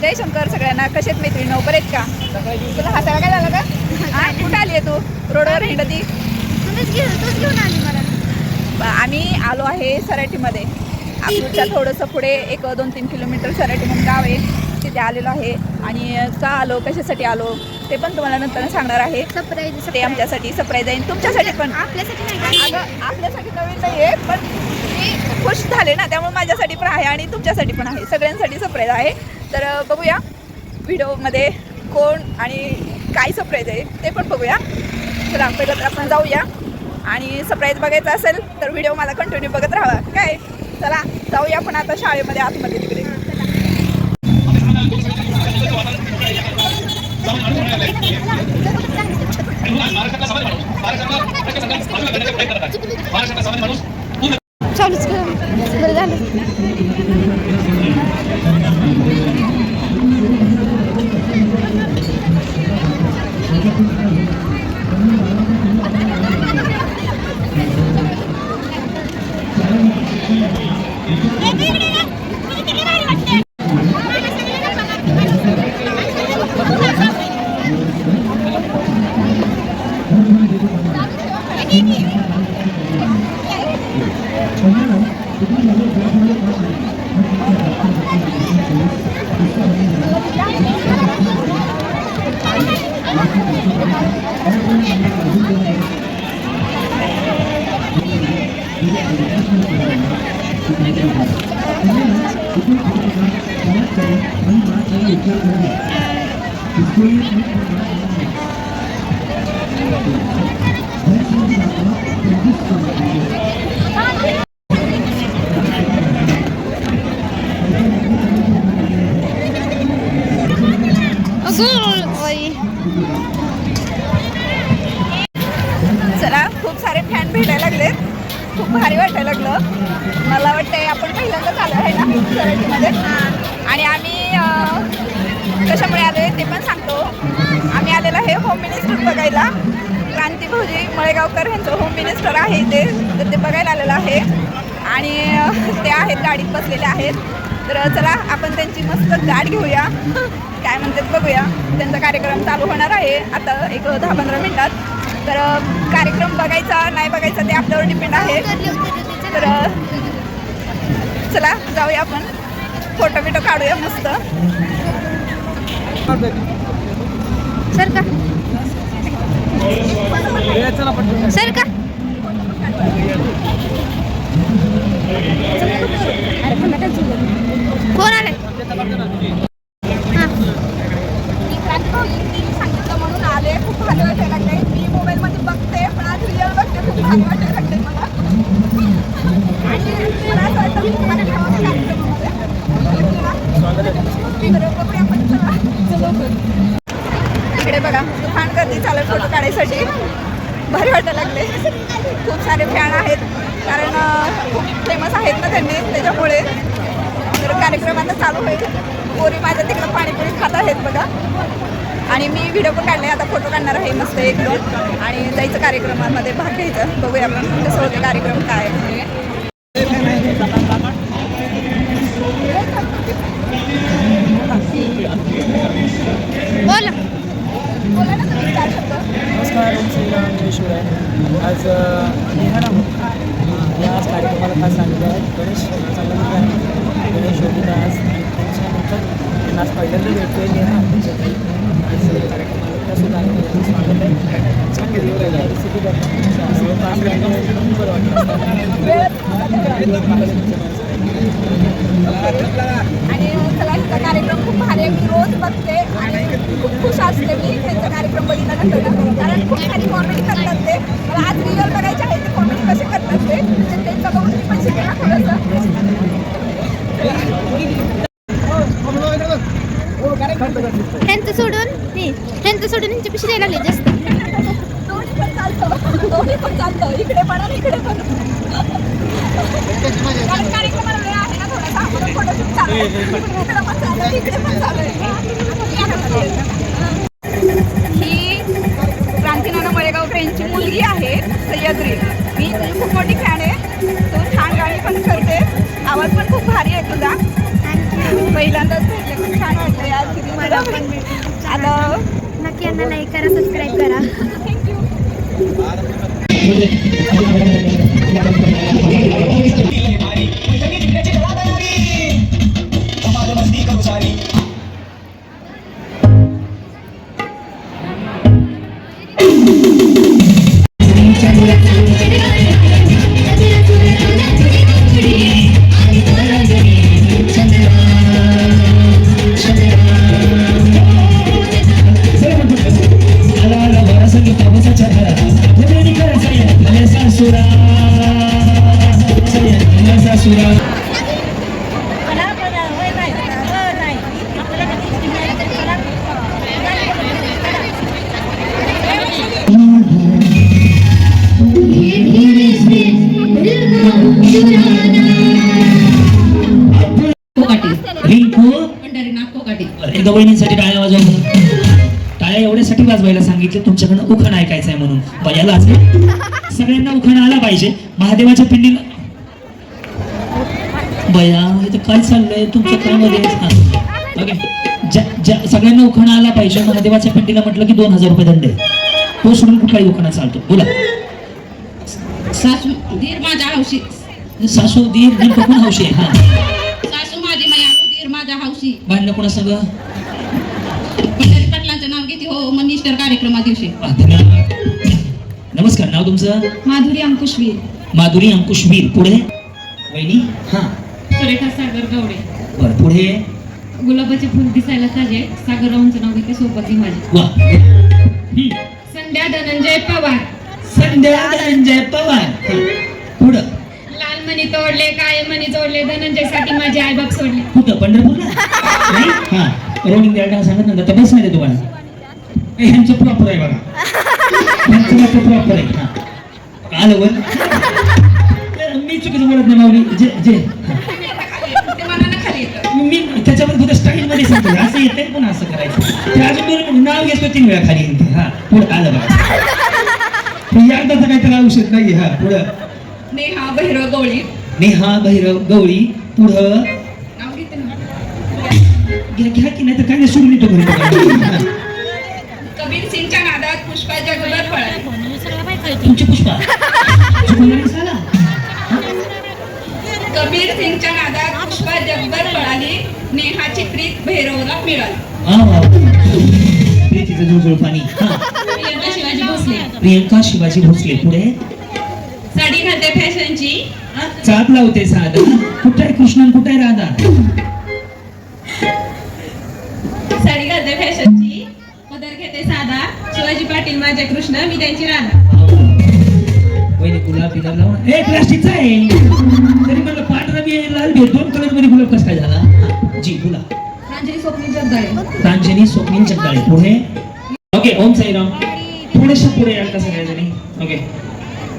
जयशंकर सगळ्यांना कशात मैत्रिणी बरेच का? तुला हसायला काय झालं का? कुठं आली आहे तू? रोडवर हिंडती? आम्ही आलो आहे सराटीमध्ये अकलूजच्या थोडंसं पुढे एक दोन तीन किलोमीटर सराटी म्हणून गाव आहे. तिथे आलेलो आहे. आणि का आलो कशासाठी आलो ते पण तुम्हाला नंतर सांगणार आहे. ते आमच्यासाठी सरप्राईज आहे तुमच्यासाठी पण. आपल्यासाठी आपल्यासाठी नवीन नाही आहे पण खुश झाले ना त्यामुळे माझ्यासाठी पण आहे आणि तुमच्यासाठी पण आहे. सगळ्यांसाठी सरप्राईज आहे. तर बघूया व्हिडिओमध्ये कोण आणि काय सरप्राईज आहे ते पण बघूया. चला पहिलं तर आपण जाऊया. आणि सरप्राईज बघायचं असेल तर व्हिडिओ मला कंटिन्यू बघत राहा. काय? चला जाऊया आपण आता शाळेमध्ये आतमध्ये तिकडे. चालूच कर बरं झालं चला खूप सारे फॅन भेटायला लागलेत. खूप भारी वाटायला लागलं. मला वाटतंय आपण पहिल्यांदाच आलो आहे ना? कशामुळे आलो आहे ते पण सांगतो. आम्ही आलेलो आहे होम मिनिस्टर बघायला. क्रांती भाऊजी मळेगावकर यांचं होम मिनिस्टर आहे ते तर ते बघायला आलेलं आहे. आणि ते आहेत गाडीत बसलेले आहेत. तर चला आपण त्यांची मस्त गाठ घेऊया. काय म्हणतात बघूया. त्यांचा कार्यक्रम चालू होणार आहे. आता एक दहा पंधरा मिनटात. तर कार्यक्रम बघायचा नाही बघायचा ते आपल्यावर डिपेंड आहे. तर चला जाऊया आपण. फोटो बिटो काढूया मस्त. सर का? सर का? कोण आले? मी सांगितलं म्हणून आले. खूप भारी वाटायला लागले मी मोबाईलमध्ये बघते पण आज रिअल बघते खूप भारी वाटायला लागले मला आणि मला असं वाटतं की तुम्हाला ठेवावं कार्यक्रमामध्ये तर बघूया आपण चला. इकडे बघा तुफान गर्दी चालू आहे फोटो काढायसाठी भारी वाटायला लागले खूप सारे फॅन आहेत कारण अं, खूप फेमस आहेत ना त्यांनी त्याच्यामुळे तर कार्यक्रम आता चालू होईल पोरी माझ्या तिकडं पाणीपुरी बघा. आणि मी व्हिडिओ पण काढले. आता फोटो काढणार आहे मस्त एक दोन. आणि जायचं कार्यक्रमामध्ये भाग घ्यायचं. बघूया आपण कसं होते कार्यक्रम काय पहिल्यांदा भेटतोय कार्यक्रमाला सुद्धा स्वागत आहे आणि कलाचा कार्यक्रम खूप भारी आहे. मी रोज बघते आणि खूप खुश असते मी त्यांचा कार्यक्रम बघितला कारण खूप सारी कॉमेडी करतात ते. मला आज रिअल बघायचे आहे ते कॉमेडी कसे करतात ते. त्यांचा बघून मी पण शिकेन ना थोडंसं ह्यांचं सोडून हे ह्यांचं सोडून ह्यांच्या पिशी द्यायला लागले जास्त. दोन्ही पण चालतं दोन्ही पण चालतं इकडे पण आणि इकडे पण कारण कार्यक्रमाला वेळ आहे ना थोडासा म्हणून फोटोशूट चालू आहे. इकडे पण चालू आहे, इकडे पण चालू आहे. ही क्रांतीनाना मळेगावकर यांची मुलगी आहे सह्याद्री. मी तुझी खूप मोठी फॅन आहे. तू छान गाणी पण करते. आवाज पण खूप भारी आहे तुझा. पहिल्यांदाच भेटले खूप छान वाटलं आज किती मजा आता नक्की यांना लाईक करा सबस्क्राईब करा एकदा वहिनींसाठी टाळ्या वाजवा. टाळ्या एवढ्यासाठी वाजवायला सांगितले तुमच्याकडनं उखाण ऐकायचं आहे म्हणून. बयाला सगळ्यांना उखाण आला पाहिजे. महादेवाच्या पिंडीला बया इथं काय चाललंय? तुमच्या काय मध्ये. ओके. ज्या- ज्या- सगळ्यांना उखाणा आला पाहिजे. महादेवाच्या पिंडीला म्हटलं की दोन हजार रुपये दंड आहे. तो सोडून कुठलाही उखाणा चालतो. बोला. सासू धीर माझ्या हौशी. सासू दीर दीर कोण हौशी आहे? हा. सासू माझी माया धीर माझ्या हौशी. बांधलं कोणा सगळं पंढरी पाटलांचं नाव घेते. हो मनिष्टर कार्यक्रमा दिवशी नमस्कार नाव तुमचं? माधुरी अंकुशवीर. माधुरी अंकुशवीर. पुढे? वहिनी? हा. सुरेखा सागर गवडे. बर पुढे? गुलाबाचे फुल दिसायला ताजे सागररावांचं नाव घेते सोबत माझी. वा. हम्म. संध्या धनंजय पवार. संध्या धनंजय पवार. हा. पुढं? लाल मणी तोडले काळे मणी जोडले धनंजयसाठी माझे आईबाप सोडले. कुठं? पंढरपूरला? नाही? हा. रोडिंग द्यायला सांगत नंतर तर बस नाही रे तुम्हाला ह्यांचं प्रॉपर आहे बघा. ह्यांचं मात्र प्रॉपर आहे. आलं वर. मी चुकीचं बोलत नाही माऊली. जे जे. येतं मी त्याच्यावर फक्त स्टाईल मध्ये सांगतो. असं येतंय पण असं करायचं. अजून दोन नाव घेतो तीन वेळा खाली येते हा. पुढं आलं बघा. पण एकदाचा काही त्याला औषध नाही हा पुढं. नेहा भैरव गवळी. नेहा भैरव गवळी पुढं. घ्या घ्या की नाही तर काय नाही सोडून येतो घरी. कबीर सिंगच्या नादात पुष्पा जगभर तुमची पुष्पा. नाही कबीर सिंगच्या नादात पुष्पा जगभर पळाली नेहाची प्रीत भैरवला मिळाली. वा वा प्रीतीचं जुळजुळ पाणी. हा. प्रियंका शिवाजी भोसले. प्रियंका शिवाजी भोसले. पुढे? साडी घालते फॅशनची. चाप लावते साधा. कुठे आहे कृष्णन? कुठे आहे राधा? साडी घालते फॅशनची. पदर घेते साधा. शिवाजी पाटील माझे कृष्ण मी त्यांची राधा वहिनी गुलाब बिलाब लावून ए प्लास्टिकचा आहे. तरी म्हणलं पांढरा बी आहे, लाल बी आहे. दोन कलरमध्ये गुलाब कसं काय झाला? जी बोला प्रांजली स्वप्नील जगदाळे. प्रांजली स्वप्नील जगदाळे. पुढे? ओके ओम साईराम. थोडेसे पुढे याल का सगळ्याजणी ओके.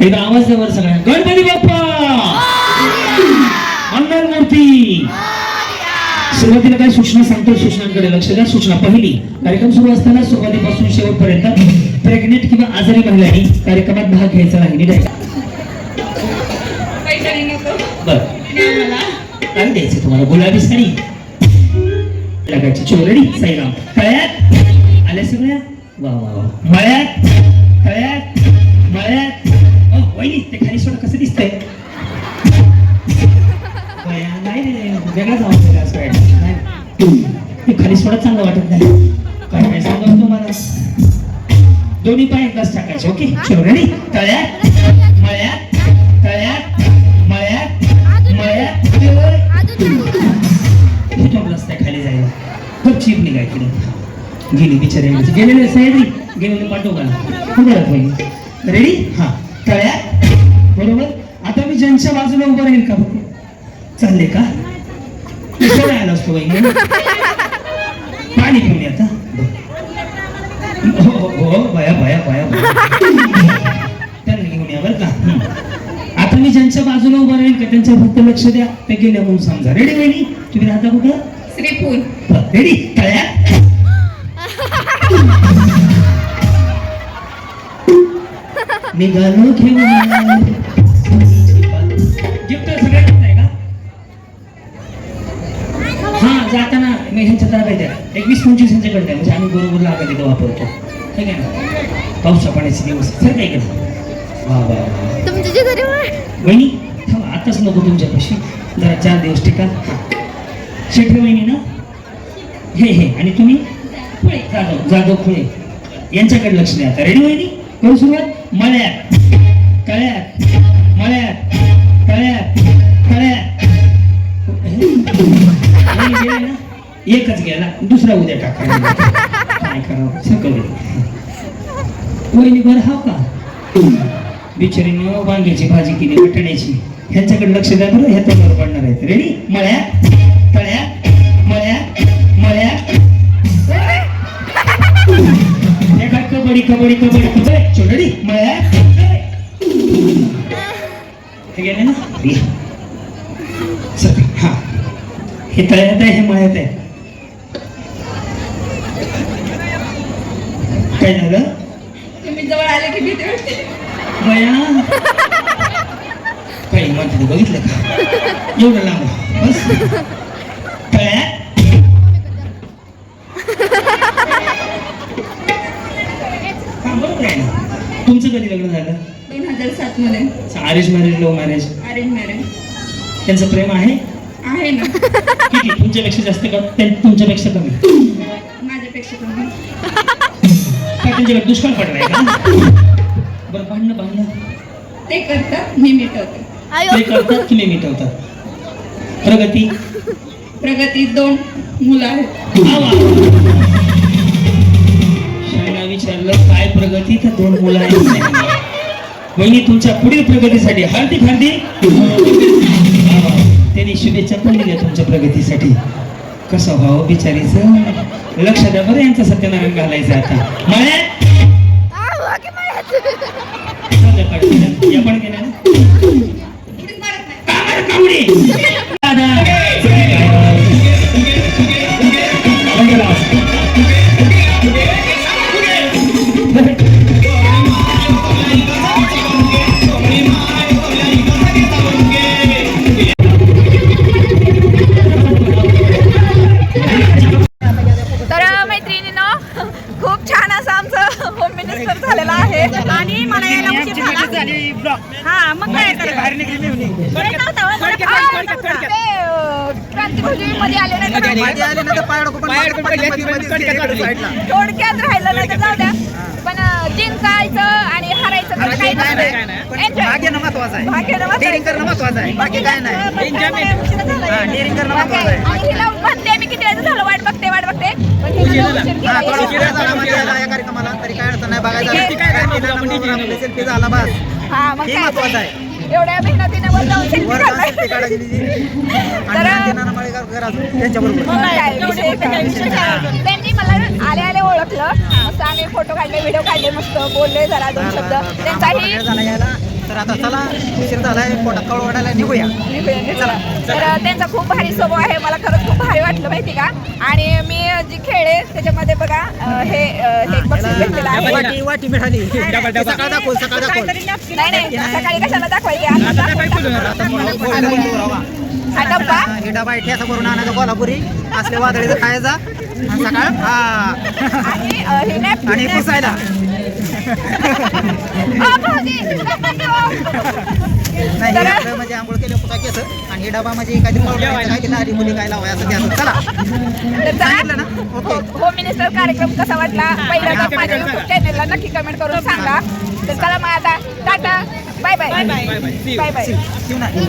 एकदा आवाज द्या बरं सगळ्या गणपती बाप्पा! सुरुवातीला काय सूचना सांगतो सूचनांकडे लक्ष द्या. सूचना पहिली कार्यक्रम सुरू असताना सुरुवातीपासून शेवटपर्यंत प्रेग्नेंट किंवा आजारी महिलांनी कार्यक्रमात भाग घ्यायचा नाही नीट बरं. आणि काय द्यायचं तुम्हाला? गुलाबी साडी? लागायची चोरडी? साईराम. कळ्यात आल्या सगळ्या? वा वा वा. मळ्यात? कळ्यात चांगलं वाटत नाही. काय काय सांगत तुम्हाला? दोन्ही पाय एकदाच टाकायचे ओके? चलो तळ्यात मळ्यात तळ्यात मळ्यात मळ्यात कुठं खाली जायला. खूप निघाय गेली बिचारे गेलेले गेलेले पाठव कुठे पाहिजे रेडी हा. तळ्यात. बरोबर? आता मी ज्यांच्या बाजूला उभं राहील का बघू? चालले का? असतो बाई. पाणी हो हो हो त्यांना घेऊन या बरं का. आता मी ज्यांच्या बाजूला उभं राहील का त्यांच्या फक्त लक्ष द्या. ते गेले म्हणून समजा. रेडी वहिनी तुम्ही राहता कुठं? श्रीफूल रेडी तळ्यात? निघालो घेऊन गिफ्ट आहे मग ह्यांच्या ताब्यात द्या एक वीस पंचवीस ह्यांच्याकडे द्या म्हणजे आम्ही बरोबर लागत इथं वापरतो ठीक आहे ना? पावसा पाण्याचे दिवस. सर काय केलं? वा वा तुमच्या घरी वहिनी थांबा आताच नको तुमच्यापाशी. जरा चार दिवस टिका. शेठे वहिनी ना? हे हे. आणि तुम्ही? जाधव जाधव खुळे यांच्याकडे लक्ष द्या आता. रेडी वहिनी? करू सुरुवात? मळ्यात. कळ्यात. मळ्यात. कळ्यात. कळ्यात. एकच गेला दुसरा उद्या टाका. काय करावं? सकल वहिनी बरं हा का? बिचारीनं वांग्याची भाजी केली वाटण्याची ह्यांच्याकडे लक्ष द्या बरं ह्या तोंडावर पडणार आहेत. रेडी मळ्या तळ्या मळ्या मळ्या. हे कबड्डी कबड्डी कबड्डी. कबड्डी छोटडी मळ्या. हे गेले ना? सर हा. हे तळ्यात आहे हे मळ्यात आहे. काय झालं? तुम्ही जवळ आले की भीती वाटते. बया काही म्हणते बघितलं का? एवढं लांब. बस. तुमचं कधी लग्न झालं? दोन हजार सात मध्ये. Arrange marriage love marriage? Arrange marriage. त्यांचं प्रेम आहे? आहे ना. किती तुमच्यापेक्षा जास्त का त्यां- तुमच्यापेक्षा कमी. माझ्यापेक्षा कमी. काय त्यांच्याकडे दुष्काळ पडलाय का? बरं भांडणं भांडणं. ते करतात मी मिटवते. ते करतात की नाही मिटवतात? प्रगती? प्रगती दोन मुलं आहेत. विचारलं काय प्रगती? तर दोन मुलं आहेत. वहिनी तुमच्या पुढील प्रगतीसाठी हार्दिक हार्दिक. त्यांनी शुभेच्छा पण दिल्या तुमच्या प्रगतीसाठी. कसं व्हावं बिचारीचं? लक्ष द्या बरं यांचं सत्यनारायण घालायचं आता. माया आहो, की मला- या पण गेल्या थोडक्यात राहिलं नाही तर जाऊ द्या. पण जिंकायचं आणि हारायचं तर काही नसतं. Enjoy. भाग्यानं महत्वाचं आहे. बाकी काय नाही. हा, करणं महत्वाचं आहे. हिला म्हणते मी किती वेळ झालं वाट बघते वाट बघते. पण हिला या कार्यक्रमाला. तरी काय अडचण नाही बघायचं. सेल्फी झाला बस. हा मग काय महत्वाचं. आहे. एवढ्या मेहनतीने वर जाऊन काढायची त्यांच्याबरोबर. त्यांनी मला आले आले ओळखलं. मस्त आम्ही फोटो काढले व्हिडिओ काढले मस्त बोलले जरा दोन शब्द. त्यांचाही तर आता चला उशीर झालाय पोटात कळ ओढायला निघूया. चला तर त्यांचा खूप भारी स्वभाव आहे मला खरंच खूप भारी वाटलं माहिती का? आणि मी जी खेळ त्याच्यामध्ये बघा हे हे एक बक्षीस भेटलेलं आहे. वाटी वाटी मिळाली सकाळ दाखव सकाळ दाखव नाही नाही सकाळी कशाला दाखवायचे? आता हा डब्बा हे डबा ठेसा करून आणायचा कोल्हापुरी. असले वादळीचं खायचा. आणि सकाळ? हा. आणि अं, हे napkin- आणि पुसायला. नाही हे तर- आपलं म्हणजे आंघोळ केलं पुसा केस आणि हे डबा म्हणजे काहीतरी पावडर काय तिला आधी मुली काय लावाय असं. द्यायचं चला. तर सांगितलं ना? ओके. हो- होम मिनिस्टर कार्यक्रम कसा वाटला? माझ्या युट्यूब चॅनलला नक्की कमेंट करून सांगा. तर चला मग आता tata. Bye bye bye bye Shiv नाही